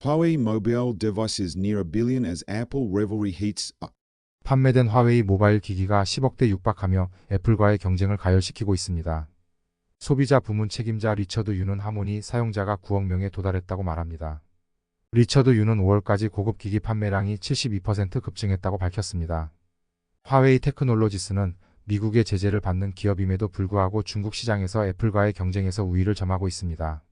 Huawei mobile devices near a billion as Apple rivalry heats up. 판매된 화웨이 모바일 기기가 10억대 육박하며 애플과의 경쟁을 가열시키고 있습니다. 소비자 부문 책임자 리처드 유는 하모니 사용자가 9억 명에 도달했다고 말합니다. 리처드 유는 5월까지 고급 기기 판매량이 72% 급증했다고 밝혔습니다. 화웨이 테크놀로지스는 미국의 제재를 받는 기업임에도 불구하고 중국 시장에서 애플과의 경쟁에서 우위를 점하고 있습니다.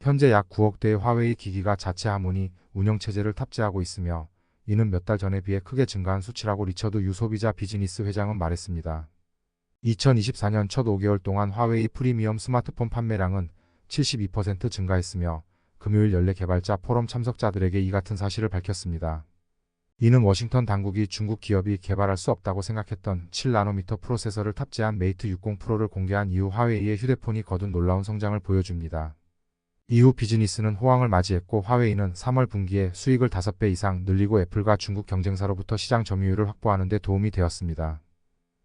현재 약 9억 대의 화웨이 기기가 자체 하모니 운영체제를 탑재하고 있으며 이는 몇 달 전에 비해 크게 증가한 수치라고 리처드 유 소비자 비즈니스 회장은 말했습니다. 2024년 첫 5개월 동안 화웨이 프리미엄 스마트폰 판매량은 72% 증가했으며 금요일 연례 개발자 포럼 참석자들에게 이 같은 사실을 밝혔습니다. 이는 워싱턴 당국이 중국 기업이 개발할 수 없다고 생각했던 7나노미터 프로세서를 탑재한 메이트 60 프로를 공개한 이후 화웨이의 휴대폰이 거둔 놀라운 성장을 보여줍니다. 이후 비즈니스는 호황을 맞이했고 화웨이는 3월 분기에 수익을 5배 이상 늘리고 애플과 중국 경쟁사로부터 시장 점유율을 확보하는 데 도움이 되었습니다.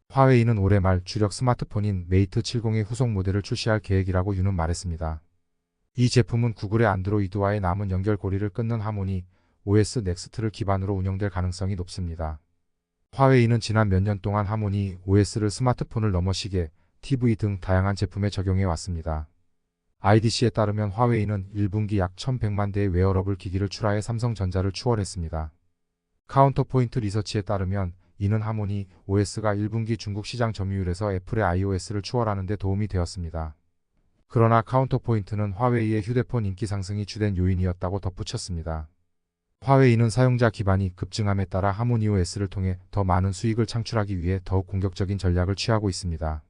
화웨이는 올해 말 주력 스마트폰인 메이트 70의 후속 모델을 출시할 계획이라고 유는 말했습니다. 이 제품은 구글의 안드로이드와의 남은 연결고리를 끊는 하모니 OS 넥스트를 기반으로 운영될 가능성이 높습니다. 화웨이는 지난 몇 년 동안 하모니 OS를 스마트폰을 넘어 시계, TV 등 다양한 제품에 적용해 왔습니다. IDC에 따르면 화웨이는 1분기 약 1100만 대의 웨어러블 기기를 출하해 삼성전자를 추월했습니다. 카운터포인트 리서치에 따르면 이는 하모니 OS가 1분기 중국 시장 점유율에서 애플의 iOS를 추월하는 데 도움이 되었습니다. 그러나 카운터포인트는 화웨이의 휴대폰 인기 상승이 주된 요인이었다고 덧붙였습니다. 화웨이는 사용자 기반이 급증함에 따라 하모니 OS를 통해 더 많은 수익을 창출하기 위해 더욱 공격적인 전략을 취하고 있습니다.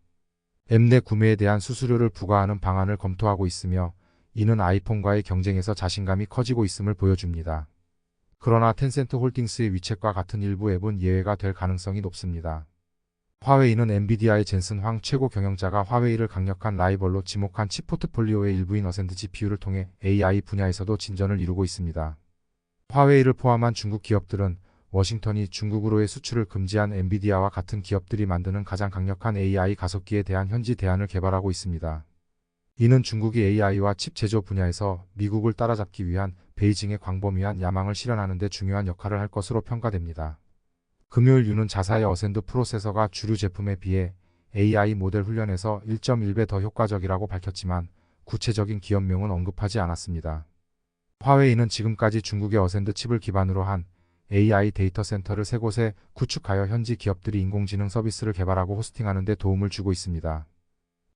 앱내 구매에 대한 수수료를 부과하는 방안을 검토하고 있으며 이는 아이폰과의 경쟁에서 자신감이 커지고 있음을 보여줍니다. 그러나 텐센트 홀딩스의 위챗과 같은 일부 앱은 예외가 될 가능성이 높습니다. 화웨이는 엔비디아의 젠슨 황 최고 경영자가 화웨이를 강력한 라이벌로 지목한 칩 포트폴리오의 일부인 어센드 GPU를 통해 AI 분야에서도 진전을 이루고 있습니다. 화웨이를 포함한 중국 기업들은 워싱턴이 중국으로의 수출을 금지한 엔비디아와 같은 기업들이 만드는 가장 강력한 AI 가속기에 대한 현지 대안을 개발하고 있습니다. 이는 중국이 AI와 칩 제조 분야에서 미국을 따라잡기 위한 베이징의 광범위한 야망을 실현하는 데 중요한 역할을 할 것으로 평가됩니다. 금요일 유는 자사의 어센드 프로세서가 주류 제품에 비해 AI 모델 훈련에서 1.1배 더 효과적이라고 밝혔지만 구체적인 기업명은 언급하지 않았습니다. 화웨이는 지금까지 중국의 어센드 칩을 기반으로 한 AI 데이터 센터를 세 곳에 구축하여 현지 기업들이 인공지능 서비스를 개발하고 호스팅하는 데 도움을 주고 있습니다.